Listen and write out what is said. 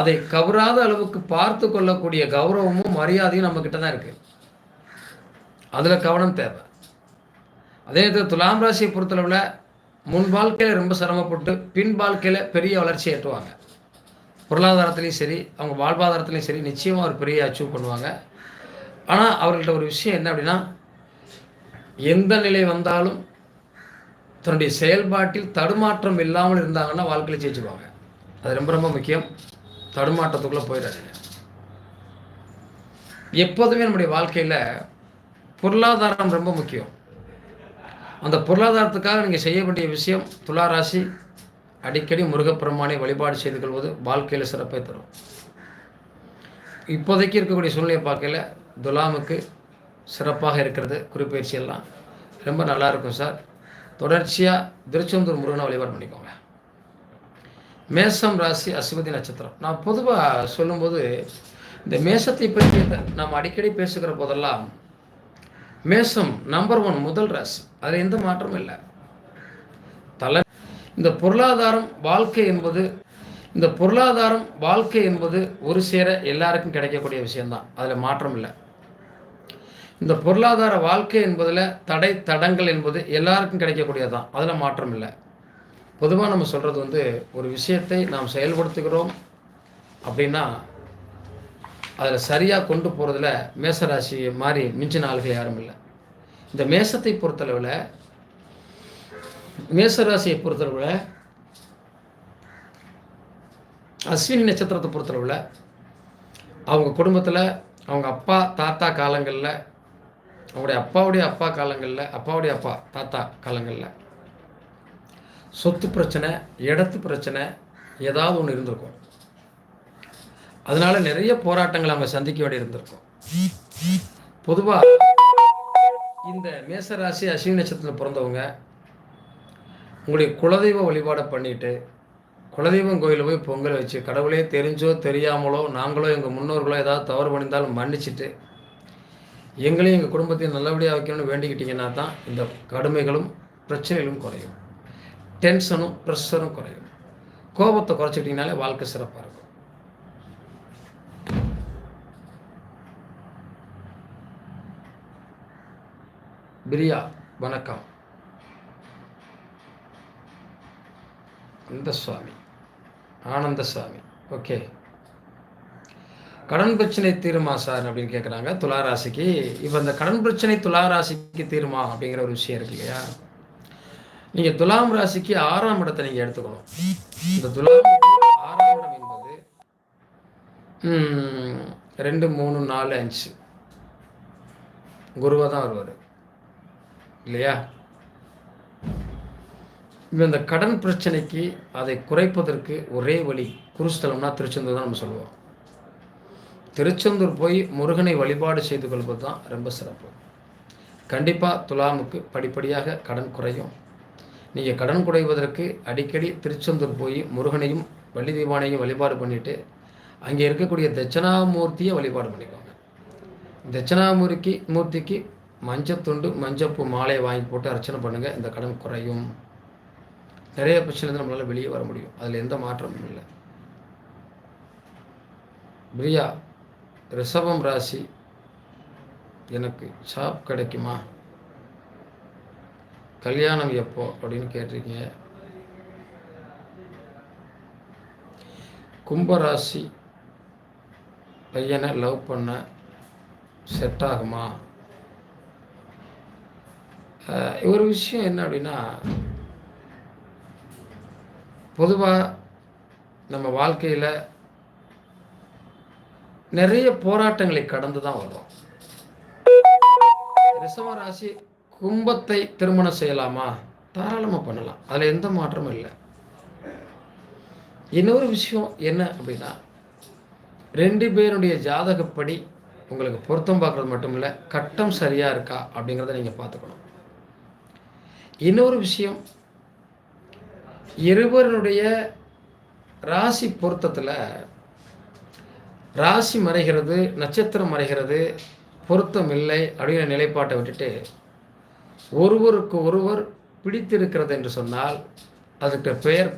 அதை கவராத அளவுக்கு பார்த்து கொள்ளக்கூடிய கௌரவமும் மரியாதையும் நம்மக்கிட்ட தான் இருக்குது அதில் கவனம் தேவை. அதே இது துலாம் ராசியை பொறுத்தளவில் முன் வாழ்க்கையில் ரொம்ப சிரமப்பட்டு பின் வாழ்க்கையில் பெரிய வளர்ச்சி ஏற்றுவாங்க பொருளாதாரத்துலேயும் சரி அவங்க வாழ்வாதாரத்துலேயும் சரி நிச்சயமாக ஒரு பெரிய அச்சீவ் பண்ணுவாங்க. ஆனால் அவர்கள்ட்ட ஒரு விஷயம் என்ன அப்படின்னா எந்த நிலை வந்தாலும் தன்னுடைய செயல்பாட்டில் தடுமாற்றம் இல்லாமல் இருந்தாங்கன்னா வாழ்க்கையில் ஜெயிச்சுக்குவாங்க அது ரொம்ப ரொம்ப முக்கியம். தடுமாற்றத்துக்குள்ளே போயிடாதீங்க எப்போதுமே நம்முடைய வாழ்க்கையில் பொருளாதாரம் ரொம்ப முக்கியம். அந்த பொருளாதாரத்துக்காக நீங்கள் செய்ய வேண்டிய விஷயம் துளாராசி அடிக்கடி முருகப்பெருமானை வழிபாடு செய்து கொள்வது வாழ்க்கையில் சிறப்பை தரும். இப்போதைக்கு இருக்கக்கூடிய சூழ்நிலையை பார்க்கல துலாமுக்கு சிறப்பாக இருக்கிறது குறிப்பயிற்சி எல்லாம். ரொம்ப நல்லா இருக்கும் சார். தொடர்ச்சியாக திருச்செந்தூர் முருகனை வழிபாடு பண்ணிக்கோங்க. மேசம் ராசி அசுபதி நட்சத்திரம். நான் பொதுவாக சொல்லும்போது இந்த மேசத்தை பற்றி நாம் அடிக்கடி பேசுகிற போதெல்லாம் மேசம் நம்பர் ஒன் முதல் ராசி. அதில் எந்த மாற்றமும் இல்லை. தலை இந்த பொருளாதாரம் வாழ்க்கை என்பது இந்த பொருளாதாரம் வாழ்க்கை என்பது ஒரு சேர எல்லாருக்கும் கிடைக்கக்கூடிய விஷயம்தான். அதில் மாற்றம் இல்லை. இந்த பொருளாதார வாழ்க்கை என்பதில் தடை தடங்கள் என்பது எல்லாருக்கும் கிடைக்கக்கூடியதான் அதில் மாற்றம் இல்லை. பொதுவாக நம்ம சொல்கிறது வந்து ஒரு விஷயத்தை நாம் செயல்படுத்துகிறோம் அப்படின்னா அதில் சரியாக கொண்டு போகிறதுல மேசராசி மாதிரி மிஞ்சின ஆளுகள் யாரும் இல்லை. இந்த மேசத்தை பொறுத்தளவில் மேசராசியை பொறுத்தளவில் அஸ்வினி நட்சத்திரத்தை பொறுத்தளவில் அவங்க குடும்பத்தில் அவங்க அப்பா தாத்தா காலங்களில் அவங்களுடைய அப்பாவுடைய அப்பா காலங்களில் அப்பாவுடைய அப்பா தாத்தா காலங்களில் சொத்து பிரச்சனை இடத்து பிரச்சனை ஏதாவது ஒன்று இருந்திருக்கும். அதனால நிறைய போராட்டங்கள் அவங்க சந்திக்க வேண்டி இருந்திருக்கும். பொதுவாக இந்த மேசராசி அஸ்வினி நட்சத்திரத்தில் பிறந்தவங்க உங்களுடைய குலதெய்வ வழிபாடை பண்ணிட்டு குலதெய்வம் கோயிலில் போய் பொங்கல் வச்சு கடவுளே தெரிஞ்சோ தெரியாமலோ நாங்களோ எங்கள் முன்னோர்களோ ஏதாவது தவறு பண்ணியிருந்தாலும் மன்னிச்சிட்டு எங்களையும் எங்கள் குடும்பத்தையும் நல்லபடியாக வைக்கணும்னு வேண்டிக்கிட்டிங்கன்னா தான் இந்த கடுமைகளும் பிரச்சனைகளும் குறையும். டென்ஷனும் ப்ரெஷரும் குறையும். கோபத்தை குறைச்சிக்கிட்டிங்கனாலே வாழ்க்கை சிறப்பாக இருக்கும். பிரியா வணக்கம். சுவாமி ஆனந்த சுவாமி ஓகே. கடன் பிரச்சனை தீருமா சார் அப்படின்னு கேட்குறாங்க துளாராசிக்கு இப்போ இந்த கடன் பிரச்சனை துளாராசிக்கு தீருமா அப்படிங்கிற ஒரு விஷயம் இருக்கு இல்லையா? நீங்கள் துலாம் ராசிக்கு ஆறாம் இடத்தை நீங்கள் எடுத்துக்கணும். இந்த துலாம் ஆறாம் இடம் என்பது ரெண்டு மூணு நாலு அஞ்சு. குருவாக தான் வருவார். இல்லையா? இப்போ இந்த கடன் பிரச்சனைக்கு அதை குறைப்பதற்கு ஒரே வழி குருஸ்தலம்னா திருச்செந்தூர் தான் நம்ம சொல்லுவோம். திருச்செந்தூர் போய் முருகனை வழிபாடு செய்து கொள்வது தான் ரொம்ப சிறப்பு. கண்டிப்பாக துலாமுக்கு படிப்படியாக கடன் குறையும். நீங்கள் கடன் குறைவதற்கு அடிக்கடி திருச்செந்தூர் போய் முருகனையும் வள்ளி தீபானையும் வழிபாடு பண்ணிவிட்டு அங்கே இருக்கக்கூடிய தட்சணாமூர்த்தியை வழிபாடு பண்ணிக்கோங்க. தட்சணாமூர்த்திக்கு மூர்த்திக்கு மஞ்சத்துண்டு மஞ்சப்பூ மாலையை வாங்கி போட்டு அர்ச்சனை பண்ணுங்கள் இந்த கடன் குறையும். நிறைய பிரச்சனை நம்மளால் வெளியே வர முடியும். அதில் எந்த மாற்றமும் இல்லை. பிரியா ரிஷபம் ராசி எனக்கு ஷாப் கிடைக்குமா? கல்யாணம் எப்போ அப்படின்னு கேட்டிருக்கீங்க. கும்பராசி பையனை லவ் பண்ண செட் ஆகுமா? ஒரு விஷயம் என்ன அப்படின்னா பொதுவாக நம்ம வாழ்க்கையில் நிறைய போராட்டங்களை கடந்து தான் வரும் ரிசவ ராசி கும்பத்தை திருமணம் செய்யலாமா? தாராளமாக பண்ணலாம். அதில் எந்த மாற்றமும் இல்லை. இன்னொரு விஷயம் என்ன அப்படின்னா ரெண்டு பேருடைய ஜாதகப்படி உங்களுக்கு பொருத்தம் பார்க்குறது மட்டும் இல்லை கட்டம் சரியாக இருக்கா அப்படிங்கிறத நீங்கள் பார்த்துக்கணும். இன்னொரு விஷயம் இருவருடைய ராசி பொருத்தத்தில் ராசி மறைகிறது நட்சத்திரம் மறைகிறது பொருத்தம் இல்லை அப்படிங்கிற நிலைப்பாட்டை விட்டுட்டு ஒருவருக்கு ஒருவர் பிடித்திருக்கிறது என்று சொன்னால் அதுக்கு பெயர்